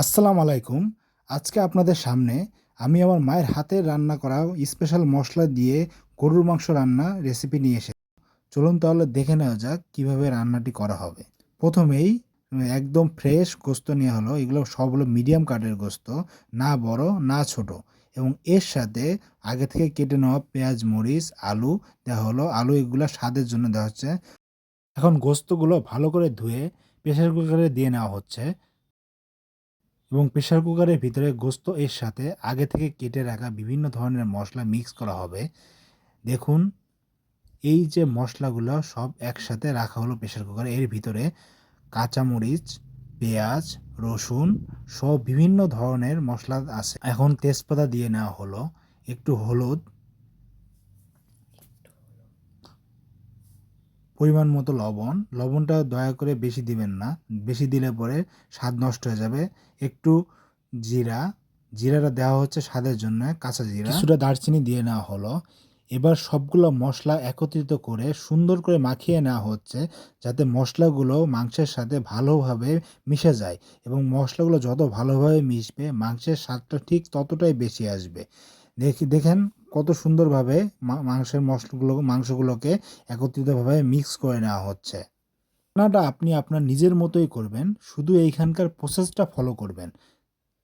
আসসালামু আলাইকুম। আজকে আপনাদের সামনে আমি আমার মায়ের হাতের রান্না করা স্পেশাল মশলা দিয়ে গরুর মাংস রান্না রেসিপি নিয়ে এসেছি চলুন তাহলে দেখে নেওয়া যাক কীভাবে রান্নাটি করা হবে। প্রথমেই, একদম ফ্রেশ গোস্ত নেওয়া হলো। এগুলো সব হলো মিডিয়াম কাটের গোস্ত, না বড়, না ছোট। এবং এর সাথে আগে থেকে কেটে নেওয়া পেঁয়াজ, মরিচ, আলু দেওয়া হলো। আলু এগুলো স্বাদের জন্য দেওয়া হচ্ছে। এখন গোস্তগুলো ভালো করে ধুয়ে প্রেসার কুকারে দিয়ে নেওয়া হচ্ছে। এবং প্রেশার কুকারের ভিতরে গোস্ত এর সাথে আগে থেকে কেটে রাখা বিভিন্ন ধরনের মশলা মিক্স করা হবে। দেখুন, এই যে মশলাগুলো সব একসাথে রাখা হলো প্রেশার কুকারে, এর ভিতরে কাঁচামরিচ, পেঁয়াজ, রসুন সব বিভিন্ন ধরনের মশলা আছে। এখন তেজপাতা দিয়ে নেওয়া হলো, একটু হলুদ পরিমাণ মতো লবণ। লবণটা দয়া করে বেশি দিবেন না। বেশি দিলে পরে স্বাদ নষ্ট হয়ে যাবে। একটু জিরা। জিরাটা দেওয়া হচ্ছে স্বাদের জন্য, কাঁচা জিরা। কিছুটা দারচিনি দিয়ে নেওয়া হলো। এবার সবগুলো মশলা একত্রিত করে সুন্দর করে মাখিয়ে নেওয়া হচ্ছে, যাতে মশলাগুলো মাংসের সাথে ভালোভাবে মিশে যায় এবং মশলাগুলো যত ভালোভাবে মিশবে, মাংসের স্বাদটা ঠিক ততটাই বেশি আসবে। দেখি, দেখেন কত সুন্দরভাবে মাংসের মশলাগুলো, মাংসগুলোকে একত্রিতভাবে মিক্স করে নেওয়া হচ্ছে। রান্নাটা আপনি আপনার নিজের মতোই করবেন, শুধু এইখানকার প্রসেসটা ফলো করবেন।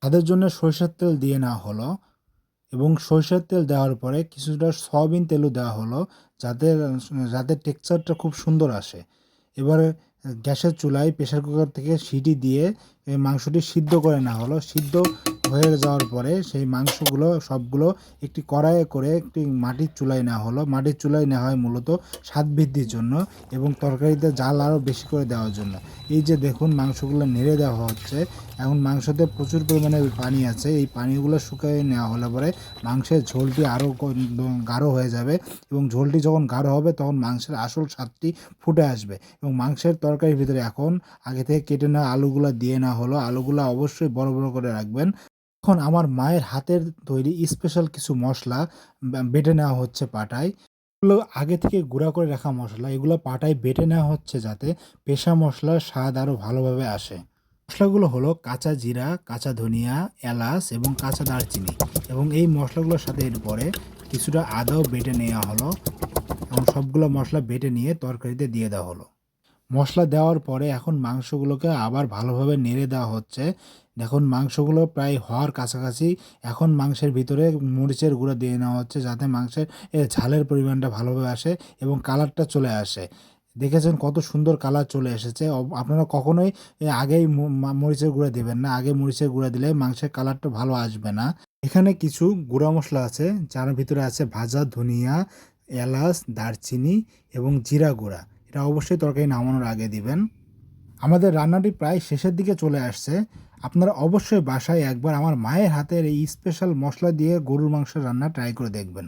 তাদের জন্য সরিষার তেল দিয়ে নেওয়া হলো এবং সরিষার তেল দেওয়ার পরে কিছুটা সয়াবিন তেলও দেওয়া হলো যাতে যাতে টেক্সচারটা খুব সুন্দর আসে। এবারে গ্যাসের চুলায় প্রেসার কুকার থেকে সিটি দিয়ে মাংসটি সিদ্ধ করে নেওয়া হলো। সিদ্ধ হয়ে যাওয়ার পরে সেই মাংসগুলো সবগুলো একটি কড়াইয়ে করে একটি মাটির চুলায় নেওয়া হলো। মাটির চুলায় নেওয়া হয় মূলত স্বাদ বৃদ্ধির জন্য এবং তরকারিতে জাল আরও বেশি করে দেওয়ার জন্য। এই যে দেখুন মাংসগুলো নেড়ে দেওয়া হচ্ছে, এখন মাংসতে প্রচুর পরিমাণে পানি আছে। এই পানিগুলো শুকিয়ে নেওয়া হলে পরে মাংসের ঝোলটি আরও গাঢ় হয়ে যাবে এবং ঝোলটি যখন গাঢ় হবে তখন মাংসের আসল স্বাদটি ফুটে আসবে এবং মাংসের তরকারির ভিতরে এখন আগে থেকে কেটে নেওয়া আলুগুলো দিয়ে নেওয়া হলো। আলুগুলো অবশ্যই বড় বড় করে রাখবেন। এখন আমার মায়ের হাতের তৈরি স্পেশাল কিছু মশলা বেটে নেওয়া হচ্ছে পাটায়। এগুলো আগে থেকে গুঁড়া করে রাখা মশলা, এগুলো পাটায় বেটে নেওয়া হচ্ছে যাতে পেশা মশলার স্বাদ আরও ভালোভাবে আসে। মশলাগুলো হলো কাঁচা জিরা, কাঁচা ধনিয়া, এলাচ এবং কাঁচা দারচিনি এবং এই মশলাগুলোর সাথে এরপরে কিছুটা আদাও বেটে নেওয়া হলো এবং সবগুলো মশলা বেটে নিয়ে তরকারিতে দিয়ে দেওয়া হলো। মশলা দেওয়ার পরে এখন মাংসগুলোকে আবার ভালোভাবে নেড়ে দেওয়া হচ্ছে। দেখুন, মাংসগুলো প্রায় হওয়ার কাছাকাছি এখন মাংসের ভিতরে মরিচের গুঁড়ো দিয়ে নেওয়া হচ্ছে যাতে মাংসের ঝালের পরিমাণটা ভালোভাবে আসে এবং কালারটা চলে আসে। দেখেছেন কত সুন্দর কালার চলে এসেছে। আপনারা কখনোই আগেই মরিচের গুঁড়া দেবেন না। আগে মরিচের গুঁড়া দিলে মাংসের কালারটা ভালো আসবে না। এখানে কিছু গুঁড়া মশলা আছে, যার ভিতরে আছে ভাজা ধনিয়া, এলাচ, দারচিনি এবং জিরা গুঁড়া। এটা অবশ্যই তরকারি নামানোর আগে দিবেন। আমাদের রান্নাটি প্রায় শেষের দিকে চলে আসছে। আপনারা অবশ্যই বাসায় একবার আমার মায়ের হাতের এই স্পেশাল মশলা দিয়ে গরুর মাংসের রান্না ট্রাই করে দেখবেন।